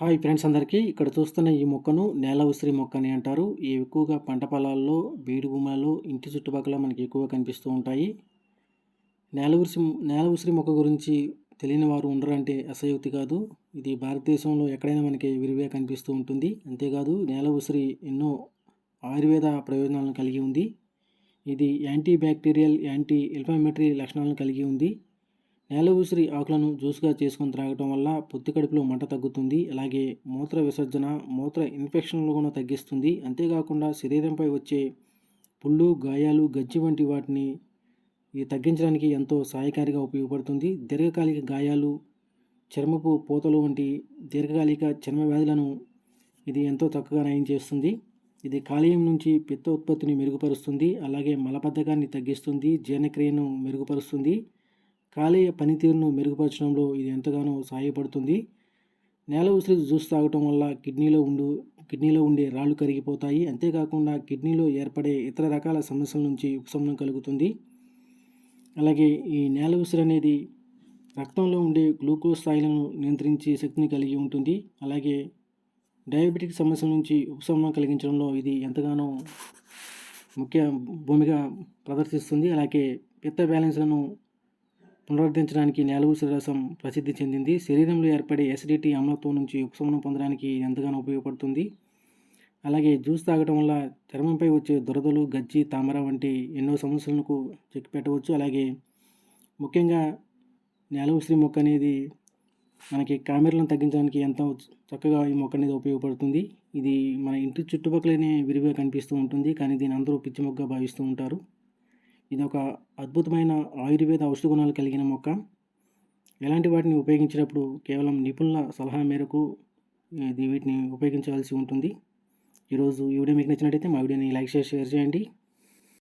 Hi friends అందరికీ. ఇక్కడ చూస్తున్న ఈ మొక్కను నేల ఉసిరి మొక్క అని అంటారు. ఇవి ఎక్కువగా పంట పొలాల్లో బీడు భూములలో ఇంటి చుట్టుపక్కల మనకి ఎక్కువగా కనిపిస్తూ ఉంటాయి. నేల ఉసిరి నేల ఉసిరి మొక్క గురించి తెలియని వారు ఉండరంటే అసయోక్తి కాదు. ఇది భారతదేశంలో ఎక్కడైనా మనకి విరివిగా కనిపిస్తూ ఉంటుంది. అంతేకాదు నేల ఉసిరి ఎన్నో ఆయుర్వేద ప్రయోజనాలను కలిగి ఉంది. ఇది యాంటీ బ్యాక్టీరియల్ యాంటీ ఇన్ఫ్లమేటరీ లక్షణాలను కలిగి ఉంది. నేల ఉసిరి ఆకులను జ్యూస్గా చేసుకొని త్రాగటం వల్ల పొత్తి కడుపులో మంట తగ్గుతుంది. అలాగే మూత్ర విసర్జన మూత్ర ఇన్ఫెక్షన్లు కూడా తగ్గిస్తుంది. అంతేకాకుండా శరీరంపై వచ్చే పుళ్ళు గాయాలు గజ్జి వంటి వాటిని ఇది తగ్గించడానికి ఎంతో సహాయకారిగా ఉపయోగపడుతుంది. దీర్ఘకాలిక గాయాలు చర్మపు పూతలు వంటి దీర్ఘకాలిక చర్మ వ్యాధులను ఇది ఎంతో చక్కగా నయం చేస్తుంది. ఇది కాలేయం నుంచి పిత్త ఉత్పత్తిని మెరుగుపరుస్తుంది. అలాగే మలబద్ధకాన్ని తగ్గిస్తుంది. జీర్ణక్రియను మెరుగుపరుస్తుంది. కాలేయ పనితీరును మెరుగుపరచడంలో ఇది ఎంతగానో సహాయపడుతుంది. నేల ఉసిరి జ్యూస్ తాగటం వల్ల కిడ్నీలో ఉండు కిడ్నీలో ఉండే రాళ్ళు కరిగిపోతాయి. అంతేకాకుండా కిడ్నీలో ఏర్పడే ఇతర రకాల సమస్యల నుంచి ఉపశమనం కలుగుతుంది. అలాగే ఈ నేల ఉసిరి అనేది రక్తంలో ఉండే గ్లూకోజ్ స్థాయిలను నియంత్రించే శక్తిని కలిగి ఉంటుంది. అలాగే డయాబెటిక్ సమస్యల నుంచి ఉపశమనం కలిగించడంలో ఇది ఎంతగానో ముఖ్య భూమిక ప్రదర్శిస్తుంది. అలాగే పిత్త బ్యాలెన్స్లను పునరుద్ధరించడానికి నేలవుసిరి రసం ప్రసిద్ధి చెందింది. శరీరంలో ఏర్పడే ఎసిడిటీ అమ్లత్వం నుంచి ఉపశమనం పొందడానికి ఎంతగానో ఉపయోగపడుతుంది. అలాగే జ్యూస్ తాగడం వల్ల చర్మంపై వచ్చే దురదలు గజ్జి తామర వంటి ఎన్నో సమస్యలకు చెక్ పెట్టవచ్చు అలాగే ముఖ్యంగా నేల ఉసిరి మొక్క అనేది మనకి కామెరలను తగ్గించడానికి ఎంతో చక్కగా ఈ మొక్క అనేది ఉపయోగపడుతుంది. ఇది మన ఇంటి చుట్టుపక్కలనే విరివిగా కనిపిస్తూ ఉంటుంది. కానీ దీని అందరూ పిచ్చి మొక్క భావిస్తూ ఉంటారు. ఇది ఒక అద్భుతమైన ఆయుర్వేద ఔషధ గుణాలు కలిగిన మొక్క. ఎలాంటి వాటిని ఉపయోగించినప్పుడు కేవలం నిపుణుల సలహా మేరకు ఇది వీటిని ఉపయోగించవలసి ఉంటుంది. ఈరోజు ఈ వీడియో మీకు నచ్చినట్టయితే మా వీడియోని లైక్ చేసి షేర్ చేయండి.